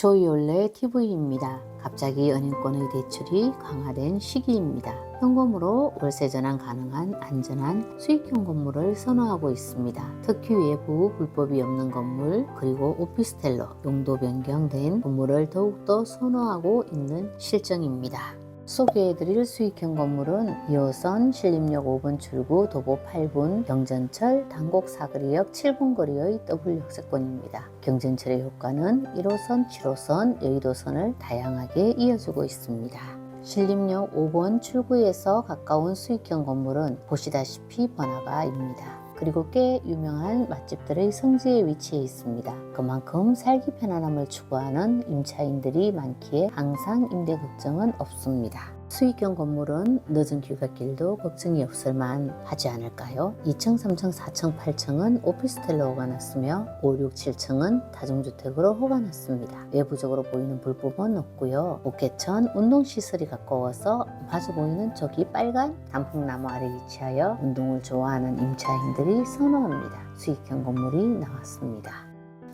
조이올레 TV입니다. 갑자기 은행권의 대출이 강화된 시기입니다. 현금으로 월세 전환 가능한 안전한 수익형 건물을 선호하고 있습니다. 특히 외부 불법이 없는 건물 그리고 오피스텔로 용도 변경된 건물을 더욱더 선호하고 있는 실정입니다. 소개해드릴 수익형 건물은 2호선 신림역 5분 출구 도보 8분 경전철 당곡 사거리역 7분 거리의 W 역세권입니다. 경전철의 효과는 1호선, 7호선, 여의도선을 다양하게 이어주고 있습니다. 신림역 5번 출구에서 가까운 수익형 건물은 보시다시피 번화가입니다. 그리고 꽤 유명한 맛집들의 성지에 위치해 있습니다. 그만큼 살기 편안함을 추구하는 임차인들이 많기에 항상 임대 걱정은 없습니다. 수익형 건물은 늦은 귀갓길도 걱정이 없을만 하지 않을까요? 2층, 3층, 4층, 8층은 오피스텔로 허가났으며 5, 6, 7층은 다중주택으로 허가났습니다. 외부적으로 보이는 불법은 없고요. 옥계천 운동시설이 가까워서 마주 보이는 저기 빨간 단풍나무 아래 위치하여 운동을 좋아하는 임차인들이 선호합니다. 수익형 건물이 나왔습니다.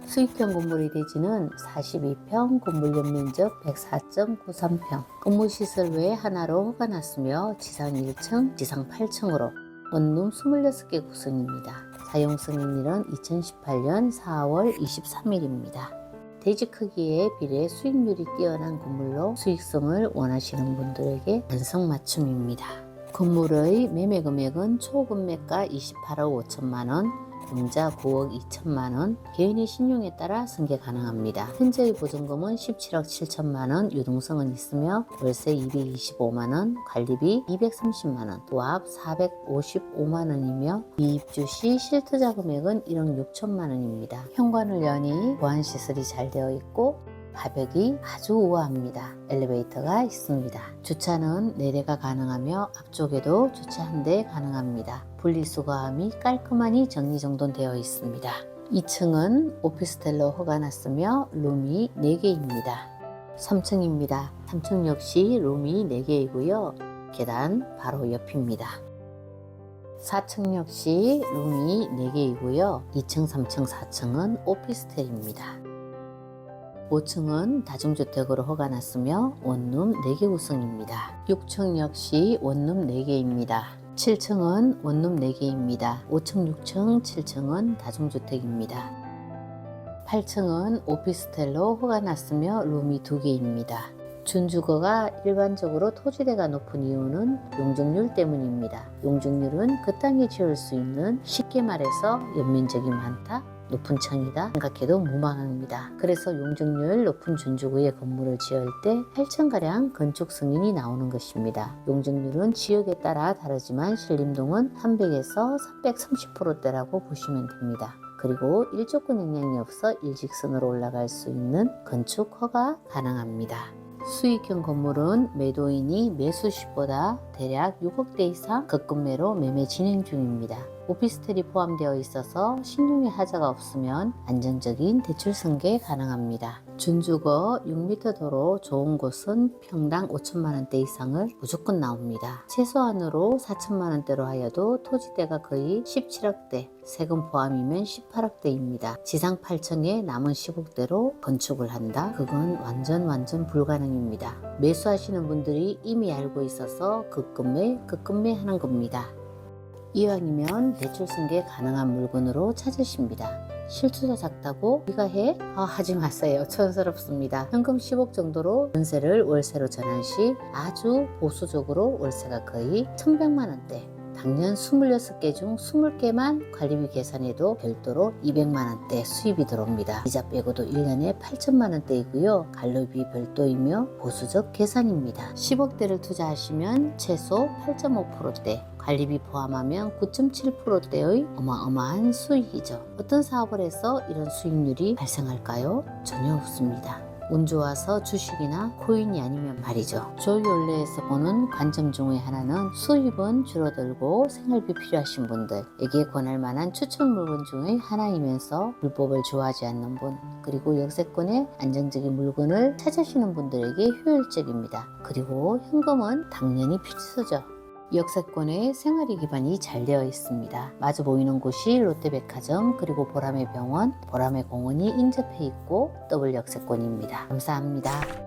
수익형 건물의 대지는 42평, 건물 연면적 104.93평, 업무시설 외에 하나로 허가났으며 지상 1층, 지상 8층으로 원룸 26개 구성입니다. 사용 승인일은 2018년 4월 23일입니다. 대지 크기에 비례 수익률이 뛰어난 건물로 수익성을 원하시는 분들에게 안성맞춤입니다. 건물의 매매 금액은 초금매가 28억 5천만 원, 공자 9억 2천만 원, 개인의 신용에 따라 승계 가능합니다. 현재의 보증금은 17억 7천만 원, 유동성은 있으며 월세 225만 원, 관리비 230만 원, 도합 455만 원이며 미입주 시 실투자 금액은 1억 6천만 원입니다. 현관을 여니 보안 시설이 잘 되어 있고 가격이 아주 우아합니다. 엘리베이터가 있습니다. 주차는 4대가 가능하며 앞쪽에도 주차 한 대 가능합니다. 분리수거함이 깔끔하니 정리정돈되어 있습니다. 2층은 오피스텔로 허가났으며 룸이 4개입니다. 3층입니다. 3층 역시 룸이 4개이고요. 계단 바로 옆입니다. 4층 역시 룸이 4개이고요. 2층, 3층, 4층은 오피스텔입니다. 5층은 다중주택으로 허가났으며 원룸 4개 구성입니다. 6층 역시 원룸 4개입니다. 7층은 원룸 4개입니다. 5층, 6층, 7층은 다중주택입니다. 8층은 오피스텔로 허가났으며 룸이 2개입니다. 준주거가 일반적으로 토지대가 높은 이유는 용적률 때문입니다. 용적률은 그 땅에 지을 수 있는 쉽게 말해서 연면적이 많다, 높은 층이다 생각해도 무방합니다. 그래서 용적률 높은 준주구에 건물을 지을 때 8층가량 건축 승인이 나오는 것입니다. 용적률은 지역에 따라 다르지만 신림동은 300에서 330%대라고 보시면 됩니다. 그리고 일조권 영향이 없어 일직선으로 올라갈 수 있는 건축 허가 가능합니다. 수익형 건물은 매도인이 매수 시보다 대략 6억대 이상 급금매로 매매 진행 중입니다. 오피스텔이 포함되어 있어서 신용에 하자가 없으면 안정적인 대출 승계 가능합니다. 준주거 6m 도로 좋은 곳은 평당 5천만 원대 이상을 무조건 나옵니다. 최소한으로 4천만 원대로 하여도 토지대가 거의 17억대, 세금 포함이면 18억대입니다. 지상 8층에 남은 10억대로 건축을 한다? 그건 완전 완전 불가능입니다. 매수하시는 분들이 이미 알고 있어서 급금매, 급금매 하는 겁니다. 이왕이면 대출 승계 가능한 물건으로 찾으십니다. 실투자 작다고 네가 해? 아, 하지 마세요. 촌스럽습니다. 현금 10억 정도로 전세를 월세로 전환 시 아주 보수적으로 월세가 거의 1100만 원대 당년 26개 중 20개만 관리비 계산해도 별도로 200만 원대 수입이 들어옵니다. 이자 빼고도 1년에 8천만 원대이고요. 관리비 별도이며 보수적 계산입니다. 10억대를 투자하시면 최소 8.5%대 관리비 포함하면 9.7%대의 어마어마한 수익이죠. 어떤 사업을 해서 이런 수익률이 발생할까요? 전혀 없습니다. 운 좋아서 주식이나 코인이 아니면 말이죠. 조이올레에서 보는 관점 중의 하나는 수입은 줄어들고 생활비 필요하신 분들에게 권할 만한 추천 물건 중의 하나이면서 불법을 좋아하지 않는 분 그리고 역세권의 안정적인 물건을 찾으시는 분들에게 효율적입니다. 그리고 현금은 당연히 필수죠. 역세권에 생활이 기반이 잘 되어 있습니다. 마주 보이는 곳이 롯데백화점 그리고 보라매 병원, 보라매 공원이 인접해 있고 더블 역세권입니다. 감사합니다.